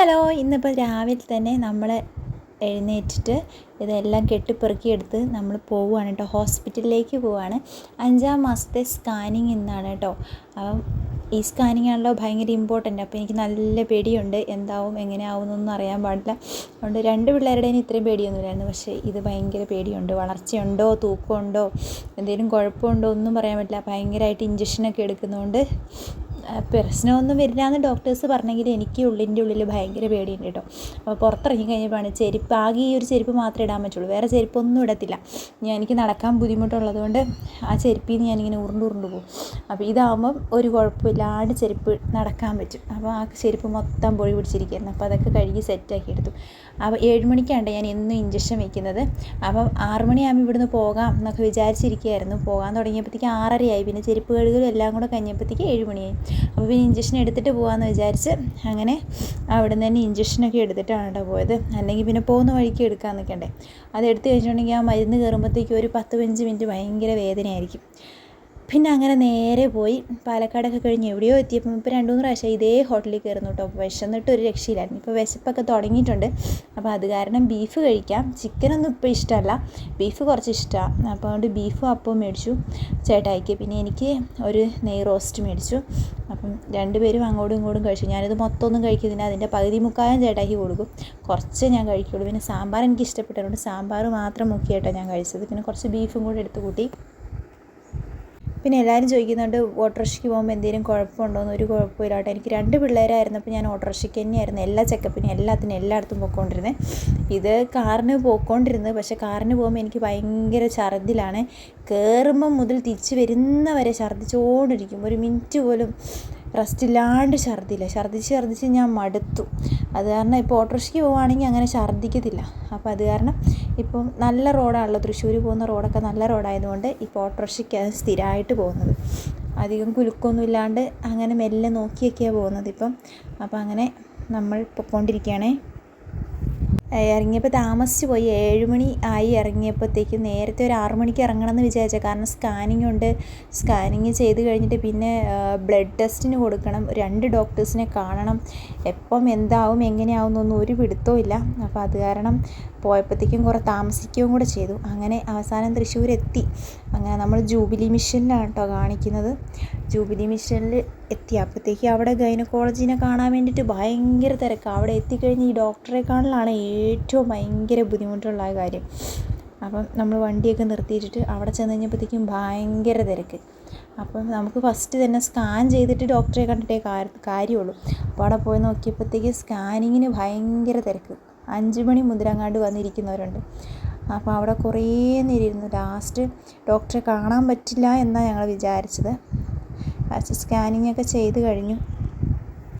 Hello ഇന്നിപ്പോൾ രാവിലെ തന്നെ നമ്മൾ എഴുന്നേറ്റിട്ട് ഇതെല്ലാം കെട്ടിപ്പെറുക്കിയെടുത്ത് നമ്മൾ പോവുകയാണ് കേട്ടോ ഹോസ്പിറ്റലിലേക്ക് പോവുകയാണ്. അഞ്ചാം മാസത്തെ സ്കാനിങ് ഇന്നാണ് കേട്ടോ അപ്പം ഈ സ്കാനിങ് ആണല്ലോ ഭയങ്കര ഇമ്പോർട്ടന്റ്. അപ്പോൾ എനിക്ക് നല്ല പേടിയുണ്ട്. എന്താവും എങ്ങനെയാവും എന്നൊന്നും അറിയാൻ പാടില്ല. അതുകൊണ്ട് രണ്ട് പിള്ളേരുടെയും ഇത്രയും പേടിയൊന്നുമില്ലായിരുന്നു. പക്ഷേ ഇത് ഭയങ്കര പേടിയുണ്ട്. വളർച്ചയുണ്ടോ തൂക്കമുണ്ടോ എന്തെങ്കിലും കുഴപ്പമുണ്ടോ ഒന്നും പറയാൻ പറ്റില്ല. ഭയങ്കരമായിട്ട് ഇഞ്ചക്ഷനൊക്കെ എടുക്കുന്നതുകൊണ്ട് പ്രശ്നമൊന്നും വരില്ല എന്ന് ഡോക്ടേഴ്സ് പറഞ്ഞെങ്കിൽ എനിക്ക് ഉള്ളിന്റെ ഉള്ളിൽ ഭയങ്കര പേടിയുണ്ട് കേട്ടോ. അപ്പോൾ പുറത്തിറങ്ങി കഴിഞ്ഞപ്പോഴാണ് ചെരുപ്പ് ആകെ ഈ ഒരു ചെരുപ്പ് മാത്രമേ ഇടാൻ പറ്റുള്ളൂ. വേറെ ചെരുപ്പൊന്നും ഇടത്തില്ല. ഞാൻ എനിക്ക് നടക്കാൻ ബുദ്ധിമുട്ടുള്ളതുകൊണ്ട് ആ ചെരുപ്പിൽ നിന്ന് ഞാനിങ്ങനെ ഉരുണ്ട് ഉരുണ്ട് പോകും. അപ്പോൾ ഇതാകുമ്പം ഒരു കുഴപ്പമില്ലാണ്ട് ചെരുപ്പ് നടക്കാൻ പറ്റും. അപ്പോൾ ആ ചെരുപ്പ് മൊത്തം പൊഴി പിടിച്ചിരിക്കുകയായിരുന്നു. അപ്പോൾ അതൊക്കെ കഴുകി സെറ്റാക്കി എടുത്തു. അപ്പോൾ ഏഴ് മണിക്കാണ് ഞാൻ എന്നും ഇഞ്ചക്ഷൻ വെക്കുന്നത്. അപ്പം ആറ് മണിയാകുമ്പോൾ ഇവിടുന്ന് പോകാം എന്നൊക്കെ വിചാരിച്ചിരിക്കുകയായിരുന്നു. പോകാൻ തുടങ്ങിയപ്പോഴത്തേക്ക് ആറരയായി. പിന്നെ ചെരുപ്പ് കഴുകലും എല്ലാം കൂടെ കഴിഞ്ഞപ്പോഴത്തേക്ക് ഏഴ് മണിയായി അപ്പോൾ പിന്നെ ഇഞ്ചക്ഷൻ എടുത്തിട്ട് പോകാമെന്ന് വിചാരിച്ച് അങ്ങനെ അവിടെ നിന്ന് തന്നെ ഇഞ്ചക്ഷനൊക്കെ എടുത്തിട്ടാണ് കേട്ടോ പോയത്. അല്ലെങ്കിൽ പിന്നെ പോകുന്ന വഴിക്ക് എടുക്കാൻ നിൽക്കണ്ടേ അത് എടുത്തു കഴിഞ്ഞിട്ടുണ്ടെങ്കിൽ ആ മരുന്ന് കയറുമ്പോഴത്തേക്ക് ഒരു പത്ത് പതിനഞ്ച് മിനിറ്റ് ഭയങ്കര വേദനയായിരിക്കും. പിന്നെ അങ്ങനെ നേരെ പോയി. പാലക്കാടൊക്കെ കഴിഞ്ഞ് എവിടെയോ എത്തിയപ്പോൾ ഇപ്പോൾ രണ്ട് മൂന്ന് പ്രാവശ്യം ഇതേ ഹോട്ടലിൽ കയറുന്നു കേട്ടോ വിശന്നിട്ട് ഒരു രക്ഷയില്ലായിരുന്നു. ഇപ്പോൾ വിശപ്പൊക്കെ തുടങ്ങിയിട്ടുണ്ട്. അപ്പോൾ അത് കാരണം ബീഫ് കഴിക്കാം. ചിക്കനൊന്നും ഇപ്പോൾ ഇഷ്ടമല്ല. ബീഫ് കുറച്ച് ഇഷ്ടമാണ് അപ്പോൾ അതുകൊണ്ട് ബീഫും അപ്പവും മേടിച്ചു. ചേട്ടായിക്ക് പിന്നെ എനിക്ക് ഒരു നെയ് റോസ്റ്റ് മേടിച്ചു. അപ്പം രണ്ടുപേരും അങ്ങോട്ടും ഇങ്ങോട്ടും കഴിച്ചു. ഞാനിത് മൊത്തം ഒന്നും കഴിക്കുന്നില്ല. അതിന്റെ പകുതി മുക്കാലും ചേട്ടായിക്ക് കൊടുക്കും. കുറച്ച് ഞാൻ കഴിക്കുള്ളൂ. പിന്നെ സാമ്പാർ എനിക്ക് ഇഷ്ടപ്പെട്ടതുകൊണ്ട് സാമ്പാർ മാത്രം മുക്കിയിട്ടാണ് ഞാൻ കഴിച്ചത്. പിന്നെ കുറച്ച് ബീഫും കൂടെ എടുത്ത് കൂട്ടി. പിന്നെ എല്ലാവരും ചോദിക്കുന്നുണ്ട് ഓട്ടോറിക്ഷയ്ക്ക് പോകുമ്പോൾ എന്തെങ്കിലും കുഴപ്പമുണ്ടോയെന്ന് ഒരു കുഴപ്പമില്ല കേട്ടോ എനിക്ക് രണ്ട് പിള്ളേരായിരുന്നപ്പോൾ ഞാൻ ഓട്ടോറിക്ഷയ്ക്ക് തന്നെയായിരുന്നു. എല്ലാ ചെക്കപ്പിനും എല്ലാത്തിനും എല്ലായിടത്തും പോയിക്കൊണ്ടിരുന്നത് ഇത് കാറിന് പോയിക്കൊണ്ടിരുന്നത്. പക്ഷേ കാറിന് പോകുമ്പോൾ എനിക്ക് ഭയങ്കര ഛർദിലാണ്. കയറുമ്പം മുതൽ തിരിച്ച് വരുന്നവരെ ഛർദ്ദിച്ചുകൊണ്ടിരിക്കും ഒരു മിനിറ്റ് പോലും റെസ്റ്റ് ഇല്ലാണ്ട് ഛർദ്ദിയില്ല. ഛർദ്ദിച്ച് ഛർദ്ദിച്ച് ഞാൻ മടുത്തു. അത് കാരണം ഇപ്പോൾ ഓട്ടോറിക്ഷയ്ക്ക് പോവുകയാണെങ്കിൽ അങ്ങനെ ഛർദ്ദിക്കത്തില്ല. അപ്പോൾ അത് കാരണം ഇപ്പം നല്ല റോഡാണല്ലോ. തൃശ്ശൂർ പോകുന്ന റോഡൊക്കെ നല്ല റോഡായതുകൊണ്ട് ഇപ്പോൾ ഓട്ടോറിക്ഷയ്ക്കാണ് സ്ഥിരമായിട്ട് പോകുന്നത്. അധികം കുലുക്കൊന്നും ഇല്ലാണ്ട് അങ്ങനെ മെല്ലെ നോക്കിയൊക്കെയാണ് പോകുന്നത് ഇപ്പം. അപ്പോൾ അങ്ങനെ നമ്മൾ പൊയ്ക്കൊണ്ടിരിക്കുകയാണേ ഇറങ്ങിയപ്പോൾ താമസിച്ച് പോയി. ഏഴ് മണി ആയി ഇറങ്ങിയപ്പോഴത്തേക്കും നേരത്തെ ഒരു ആറു മണിക്ക് ഇറങ്ങണം എന്ന് വിചാരിച്ചത് കാരണം സ്കാനിങ് ഉണ്ട്. സ്കാനിങ് ചെയ്ത് കഴിഞ്ഞിട്ട് പിന്നെ ബ്ലഡ് ടെസ്റ്റിന് കൊടുക്കണം. രണ്ട് ഡോക്ടേഴ്സിനെ കാണണം. എപ്പം എന്താവും എങ്ങനെയാവും എന്നൊന്നും ഒരു പിടുത്തവും ഇല്ല. അപ്പോൾ അത് കാരണം പോയപ്പോഴത്തേക്കും കുറേ താമസിക്കുകയും കൂടെ ചെയ്തു. അങ്ങനെ അവസാനം തൃശ്ശൂർ എത്തി അങ്ങനെ നമ്മൾ ജൂബിലി മിഷനിലാണ് കേട്ടോ കാണിക്കുന്നത്. ജൂബിലി മിഷനിൽ എത്തി അപ്പോഴത്തേക്കും അവിടെ ഗൈനക്കോളജിനെ കാണാൻ വേണ്ടിയിട്ട് ഭയങ്കര തിരക്കാണ് അവിടെ എത്തിക്കഴിഞ്ഞ് ഈ ഡോക്ടറെ കാണലാണ്. ഏറ്റവും ഭയങ്കര ബുദ്ധിമുട്ടുള്ള കാര്യം. അപ്പം നമ്മൾ വണ്ടിയൊക്കെ നിർത്തിയിട്ടിട്ട് അവിടെ ചെന്ന് കഴിഞ്ഞപ്പോഴത്തേക്കും ഭയങ്കര തിരക്ക്. അപ്പം നമുക്ക് ഫസ്റ്റ് തന്നെ സ്കാൻ ചെയ്തിട്ട് ഡോക്ടറെ കണ്ടിട്ടേ കാര്യമുള്ളൂ. അപ്പോൾ അവിടെ പോയി നോക്കിയപ്പോഴത്തേക്ക് സ്കാനിങ്ങിന് ഭയങ്കര തിരക്ക്. അഞ്ച് മണി മുതലങ്ങാണ്ട് വന്നിരിക്കുന്നവരുണ്ട്. അപ്പോൾ അവിടെ കുറേ നേരം ഇരുന്നു ലാസ്റ്റ് ഡോക്ടറെ കാണാൻ പറ്റില്ല എന്നാണ് ഞങ്ങൾ വിചാരിച്ചത്. ലാസ്റ്റ് സ്കാനിങ്ങൊക്കെ ചെയ്ത് കഴിഞ്ഞു.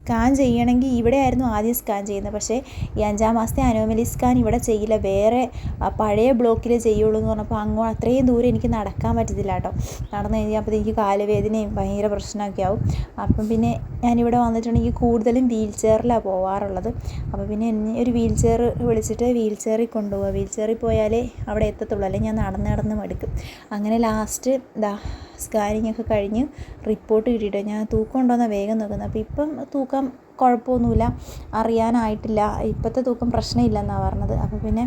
സ്കാൻ ചെയ്യണമെങ്കിൽ ഇവിടെ ആയിരുന്നു ആദ്യം സ്കാൻ ചെയ്യുന്നത്. പക്ഷേ ഈ അഞ്ചാം മാസത്തെ അനോമലി സ്കാൻ ഇവിടെ ചെയ്യില്ല. വേറെ പഴയ ബ്ലോക്കിൽ ചെയ്യുള്ളൂ എന്ന് പറഞ്ഞപ്പോൾ അങ്ങോ അത്രയും ദൂരം എനിക്ക് നടക്കാൻ പറ്റത്തില്ല കേട്ടോ. നടന്നു കഴിഞ്ഞപ്പോൾ എനിക്ക് കാലുവേദനയും ഭയങ്കര പ്രശ്നമൊക്കെ ആവും. അപ്പം പിന്നെ ഞാനിവിടെ വന്നിട്ടുണ്ടെങ്കിൽ കൂടുതലും വീൽ ചെയറിലാണ് പോവാറുള്ളത്. അപ്പോൾ പിന്നെ എന്നെ ഒരു വീൽ ചെയർ വിളിച്ചിട്ട് വീൽ ചെയറിൽ കൊണ്ടുപോകുക വീൽ ചെയറിൽ പോയാലേ അവിടെ എത്തത്തുള്ളൂ. അല്ലെങ്കിൽ ഞാൻ നടന്ന് നടന്ന് മടുക്കും. അങ്ങനെ ലാസ്റ്റ് ഇതാ സ്കാനിങ് ഒക്കെ കഴിഞ്ഞ് റിപ്പോർട്ട് കിട്ടിയിട്ട്. ഞാൻ തൂക്കം ഉണ്ടോയെന്നാണ് വേഗം നോക്കുന്നത് അപ്പോൾ ഇപ്പം തൂക്കം കുഴപ്പമൊന്നുമില്ല. അറിയാനായിട്ടില്ല. ഇപ്പോഴത്തെ തൂക്കം പ്രശ്നമില്ലെന്നാണ് പറഞ്ഞത്. അപ്പോൾ പിന്നെ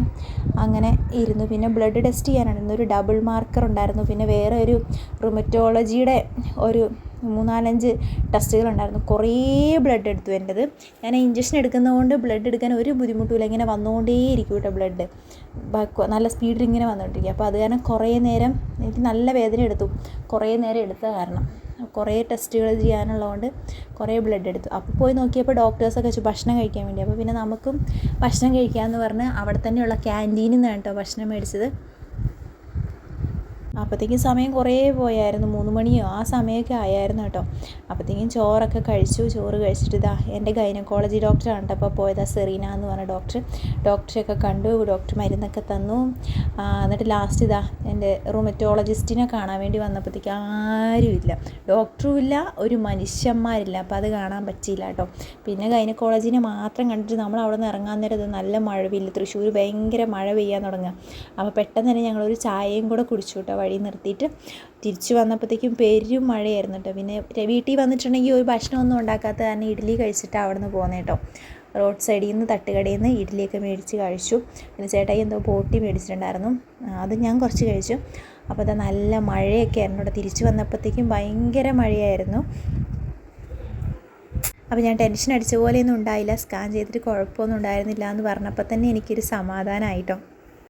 അങ്ങനെ ഇരുന്നു. പിന്നെ ബ്ലഡ് ടെസ്റ്റ് ചെയ്യാനായിരുന്നു ഒരു ഡബിൾ മാർക്കർ ഉണ്ടായിരുന്നു. പിന്നെ വേറെ ഒരു റുമറ്റോളജിയുടെ ഒരു മൂന്നാലഞ്ച് ടെസ്റ്റുകളുണ്ടായിരുന്നു. കുറേ ബ്ലഡ് എടുത്തു എന്റെത്. ഞാൻ ഇഞ്ചക്ഷൻ എടുക്കുന്നതുകൊണ്ട് ബ്ലഡ് എടുക്കാൻ ഒരു ബുദ്ധിമുട്ടുമില്ല. ഇങ്ങനെ വന്നുകൊണ്ടേ ഇരിക്കും കേട്ടോ ബ്ലഡ് നല്ല സ്പീഡിൽ ഇങ്ങനെ വന്നുകൊണ്ടിരിക്കും അപ്പോൾ അത് കാരണം കുറേ നേരം എനിക്ക് നല്ല വേദന എടുത്തു. കുറേ നേരം എടുത്ത കാരണം. കുറേ ടെസ്റ്റുകൾ ചെയ്യാനുള്ളതുകൊണ്ട് കുറേ ബ്ലഡ് എടുത്തു. അപ്പോൾ പോയി നോക്കിയപ്പോൾ ഡോക്ടേഴ്സൊക്കെ വെച്ച് ഭക്ഷണം കഴിക്കാൻ വേണ്ടി. അപ്പോൾ പിന്നെ നമുക്കും ഭക്ഷണം കഴിക്കാമെന്ന് പറഞ്ഞ് അവിടെ തന്നെയുള്ള ക്യാന്റീനിൽ നിന്നാണ് കേട്ടോ ഭക്ഷണം മേടിച്ചത്. അപ്പോഴത്തേക്കും സമയം കുറേ പോയായിരുന്നു മൂന്ന് മണിയോ? ആ സമയമൊക്കെ ആയായിരുന്നു കേട്ടോ. അപ്പോഴത്തേക്കും ചോറൊക്കെ കഴിച്ചു ചോറ് കഴിച്ചിട്ട് ഇതാ എന്റെ ഗൈനക്കോളജി ഡോക്ടറാണ് കേട്ടോ. അപ്പോൾ പോയതാ സെറീന എന്ന് പറഞ്ഞ ഡോക്ടർ. ഡോക്ടറെയൊക്കെ കണ്ടു ഡോക്ടർ മരുന്നൊക്കെ തന്നു. എന്നിട്ട് ലാസ്റ്റ് ഇതാ എന്റെ റൂമറ്റോളജിസ്റ്റിനെ കാണാൻ വേണ്ടി വന്നപ്പോഴത്തേക്ക് ആരുമില്ല ഡോക്ടറും ഇല്ല ഒരു മനുഷ്യന്മാരില്ല. അപ്പോൾ അത് കാണാൻ പറ്റിയില്ല കേട്ടോ. പിന്നെ ഗൈനക്കോളജിനെ മാത്രം കണ്ടിട്ട് നമ്മൾ അവിടെ നിന്ന് ഇറങ്ങാൻ നേരം നല്ല മഴ പെയ്യില്ല തൃശ്ശൂർ ഭയങ്കര മഴ പെയ്യാൻ തുടങ്ങുക. അപ്പോൾ പെട്ടെന്ന് തന്നെ ഞങ്ങളൊരു ചായയും കൂടെ കുടിച്ചു കേട്ടോ. വഴി നിർത്തിയിട്ട് തിരിച്ചു വന്നപ്പോഴത്തേക്കും പെരും മഴയായിരുന്നു കേട്ടോ. പിന്നെ വീട്ടിൽ വന്നിട്ടുണ്ടെങ്കിൽ ഒരു ഭക്ഷണമൊന്നും ഉണ്ടാക്കാത്ത കാരണം ഇഡ്ഡലി കഴിച്ചിട്ട് അവിടെ നിന്ന് പോകുന്നത് കേട്ടോ. റോഡ് സൈഡിൽ നിന്ന് തട്ടുകടയിൽ നിന്ന് ഇഡ്ഡലിയൊക്കെ മേടിച്ച് കഴിച്ചു. പിന്നെ ചേട്ടായി എന്തോ ബോട്ടി മേടിച്ചിട്ടുണ്ടായിരുന്നു. അത് ഞാൻ കുറച്ച് കഴിച്ചു. അപ്പോൾ അത് നല്ല മഴയൊക്കെ ആയിരുന്നു ഇവിടെ തിരിച്ചു വന്നപ്പോഴത്തേക്കും ഭയങ്കര മഴയായിരുന്നു. അപ്പോൾ ഞാൻ ടെൻഷൻ അടിച്ച പോലെയൊന്നും ഉണ്ടായില്ല. സ്കാൻ ചെയ്തിട്ട് കുഴപ്പമൊന്നും ഉണ്ടായിരുന്നില്ല എന്ന് പറഞ്ഞപ്പോൾ തന്നെ എനിക്കൊരു സമാധാനമായിട്ടോ